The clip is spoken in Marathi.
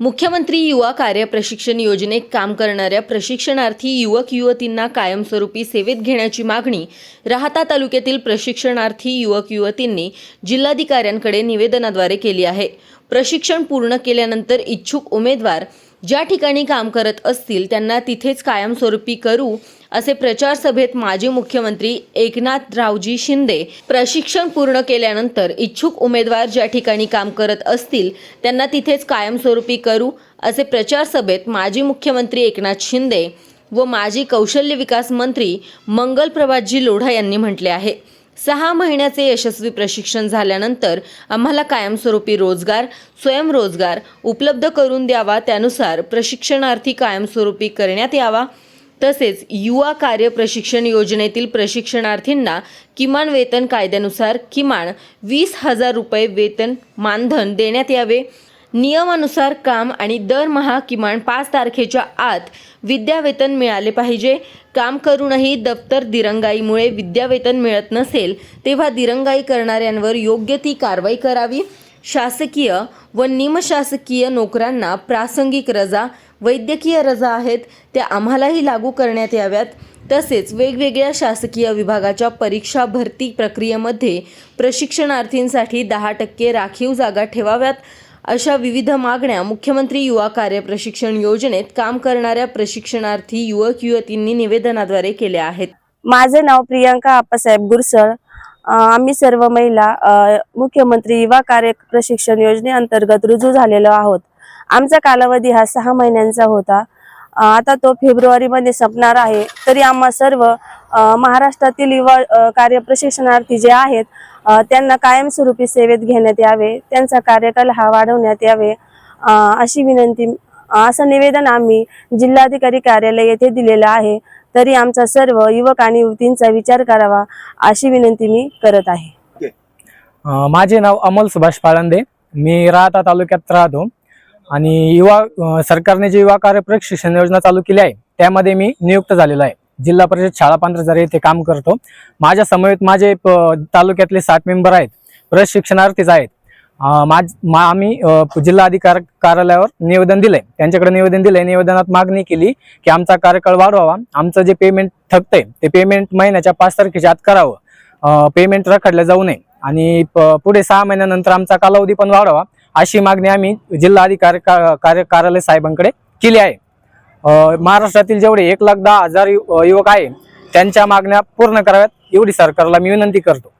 मुख्यमंत्री युवा कार्य प्रशिक्षण योजनेत काम करणाऱ्या प्रशिक्षणार्थी युवक युवतींना कायमस्वरूपी सेवेत घेण्याची मागणी राहता तालुक्यातील प्रशिक्षणार्थी युवक युवतींनी जिल्हाधिकाऱ्यांकडे निवेदनाद्वारे केली आहे. प्रशिक्षण पूर्ण केल्यानंतर इच्छुक उमेदवार ज्या ठिकाणी काम करत असतील त्यांना तिथेच कायमस्वरूपी करू असे प्रचार सभेत माजी मुख्यमंत्री एकनाथरावजी शिंदे प्रशिक्षण पूर्ण केल्यानंतर इच्छुक उमेदवार ज्या ठिकाणी काम करत असतील त्यांना तिथेच कायमस्वरूपी करू असे प्रचार सभेत माजी मुख्यमंत्री एकनाथ शिंदे व माजी कौशल्य विकास मंत्री मंगल प्रभातजी लोढा यांनी म्हटले आहे. सहा महिन्याचे यशस्वी प्रशिक्षण झाल्यानंतर आम्हाला कायमस्वरूपी रोजगार स्वयंरोजगार उपलब्ध करून द्यावा त्यानुसार प्रशिक्षणार्थी कायमस्वरूपी करण्यात यावा. तसेच युवा कार्य प्रशिक्षण योजनेतील प्रशिक्षणार्थींना किमान वेतन कायद्यानुसार किमान वीस हजार रुपये वेतन मानधन देण्यात यावे. नियमानुसार काम आणि दरमहा किमान पाच तारखेच्या आत विद्यावेतन मिळाले पाहिजे. काम करूनही दप्तर दिरंगाईमुळे विद्यावेतन मिळत नसेल तेव्हा दिरंगाई करणाऱ्यांवर योग्य ती कारवाई करावी. शासकीय व निमशासकीय नोकऱ्यांना प्रासंगिक रजा वैद्यकीय रजा आहेत त्या आम्हालाही लागू करण्यात याव्यात. तसेच वेगवेगळ्या शासकीय विभागाच्या परीक्षा भरती प्रक्रियेमध्ये प्रशिक्षणार्थींसाठी दहा टक्के राखीव जागा ठेवाव्यात. अशा विविध मागण्या मुख्यमंत्री युवा कार्य प्रशिक्षण योजनेत काम करणाऱ्या प्रशिक्षणार्थी युवक युवतींनी निवेदनाद्वारे केल्या आहेत. माझे नाव प्रियांका आप्पासाहेब गुरसळ. आम्ही सर्व महिला मुख्यमंत्री युवा कार्य प्रशिक्षण योजनेअंतर्गत रुजू झालेलो आहोत. आमचा कालावधी हा सहा महिन्यांचा होता. आता तो फेब्रुवारीमध्ये संपणार आहे. तरी आम्हा सर्व महाराष्ट्रातील युवा कार्य प्रशिक्षणार्थी जे आहेत त्यांना कायमस्वरूपी सेवेत घेण्यात यावे त्यांचा कार्यकाल हा वाढवण्यात यावे अशी विनंती असं निवेदन आम्ही जिल्हाधिकारी कार्यालय येथे दिलेलं आहे. तरी आमचा सर्व युवक आणि युवतींचा विचार करावा अशी विनंती मी करत आहे. माझे नाव अमोल सुभाष पाळंदे. मी राहता तालुक्यात राहतो आणि युवा सरकारने जे युवा कार्य प्रशिक्षण योजना चालू केली आहे त्यामध्ये मी नियुक्त झालेलो आहे. जिल्हा परिषद शाळा पांढरजारे येथे काम करतो. माझ्या समवेत माझे प- तालुक्यातले सात मेंबर आहेत. प्रशिक्षणार्थीच आहेत. माझ मा आम्ही जिल्हा अधिकार कार्यालयावर निवेदन दिलंय. त्यांच्याकडे निवेदन दिलंय. निवेदनात मागणी केली की आमचा कार्यकाळ वाढवावा. आमचं जे पेमेंट थकतंय ते पेमेंट महिन्याच्या पाच तारखेच्या आत करावं. पेमेंट रखडलं जाऊ नये. आणि प- पुढे सहा महिन्यानंतर आमचा कालावधी पण वाढवा. अशी मागणी आम्ही जिल्हाधिकार का- कार्य कार्यालय साहेबांकडे केली आहे. महाराष्ट्रातील जेवढे एक लाख दहा हजार युवक आहे त्यांच्या मागण्या पूर्ण कराव्यात एवढी सरकारला मी विनंती करतो.